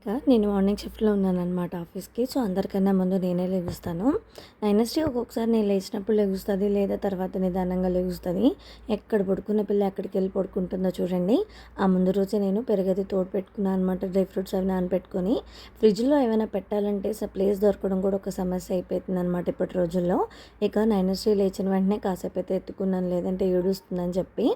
ఇంకా నేను మార్నింగ్ షిఫ్ట్లో ఉన్నానమాట ఆఫీస్కి. సో అందరికన్నా ముందు నేనే లెగుస్తాను. నైనస్టీ ఒక్కొక్కసారి నేను లేచినప్పుడు లెగుస్తుంది లేదా తర్వాత నిదానంగా లెగుస్తుంది. ఎక్కడ పడుకున్న పిల్ల ఎక్కడికి వెళ్ళి పడుకుంటుందో చూడండి. ఆ ముందు రోజే నేను పెరుగది తోడు పెట్టుకున్నాను అనమాట డ్రై ఫ్రూట్స్ అవి నానబెట్టుకొని ఫ్రిడ్జ్లో ఏమైనా పెట్టాలంటే స ప్లేస్ దొరకడం కూడా ఒక సమస్య అయిపోతుంది అనమాట ఇప్పటి రోజుల్లో. ఇక నైనస్టీ లేచిన వెంటనే కాసేపు అయితే ఎత్తుకున్నాను లేదంటే ఏడుస్తుందని చెప్పి.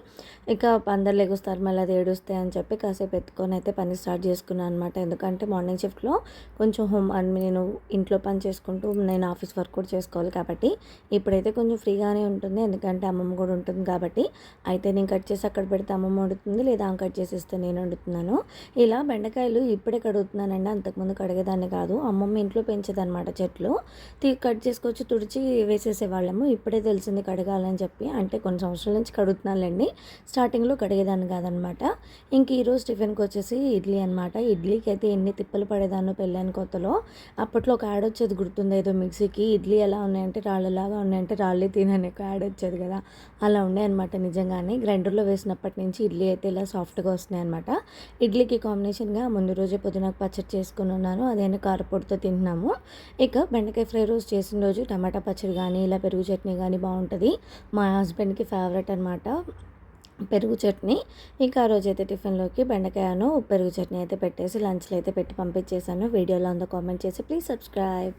ఇక అందరు లెగుస్తారు మళ్ళీ అది ఏడుస్తాయి అని చెప్పి కాసేపు ఎత్తుకొని అయితే పని స్టార్ట్ చేసుకున్నాను అనమాట ఎందుకంటే అంటే మార్నింగ్ షిఫ్ట్లో కొంచెం హోమ్ నేను ఇంట్లో పని చేసుకుంటూ నేను ఆఫీస్ వర్క్ కూడా చేసుకోవాలి కాబట్టి ఇప్పుడైతే కొంచెం ఫ్రీగానే ఉంటుంది. ఎందుకంటే అమ్మమ్మ కూడా ఉంటుంది కాబట్టి అయితే నేను కట్ చేసి అక్కడ పెడితే అమ్మమ్మ వండుతుంది లేదా ఆమె కట్ చేసి ఇస్తే నేను వండుతున్నాను. ఇలా బెండకాయలు ఇప్పుడే కడుగుతున్నానండి. అంతకుముందు కడిగేదాన్ని కాదు. అమ్మమ్మ ఇంట్లో పెంచేదన్నమాట చెట్లు. తీ కట్ చేసుకొచ్చి తుడిచి వేసేసేవాళ్ళము. ఇప్పుడే తెలిసింది కడగాలని చెప్పి. అంటే కొన్ని సంవత్సరాల నుంచి కడుగుతున్నానులేండి. స్టార్టింగ్లో కడిగేదాన్ని కాదనమాట ఇంక ఈరోజు టిఫిన్కి వచ్చేసి ఇడ్లీ అనమాట ఇడ్లీకి అయితే ఎన్ని తిప్పలు పడేదాన్నో పెళ్ళాని కొత్తలో. అప్పట్లో ఒక యాడ్ వచ్చేది గుర్తుంది? ఏదో మిక్సీకి ఇడ్లీ ఎలా ఉన్నాయంటే రాళ్ళలాగా ఉన్నాయంటే రాళ్ళే తినని ఒక యాడ్ వచ్చేది కదా? అలా ఉన్నాయి అనమాట నిజంగానే. గ్రైండర్లో వేసినప్పటి నుంచి ఇడ్లీ అయితే ఇలా సాఫ్ట్గా వస్తున్నాయి అనమాట ఇడ్లీకి కాంబినేషన్గా ముందు రోజే పుదీనాకు పచ్చడి చేసుకుని ఉన్నాను. అదేనా కారపొడితో తింటున్నాము. ఇక బెండకాయ ఫ్రై రోజు చేసిన రోజు టమాటా పచ్చడి కానీ ఇలా పెరుగు చట్నీ కానీ బాగుంటుంది. మా హస్బెండ్కి ఫేవరెట్ అనమాట పెరుగు చట్నీ. ఇంకా ఆ రోజు అయితే టిఫిన్లోకి బెండకాయను పెరుగు చట్నీ అయితే పెట్టేసి లంచ్లో అయితే పెట్టి పంపించేశాను. వీడియోలో అంతా కామెంట్ చేసి ప్లీజ్ సబ్స్క్రైబ్.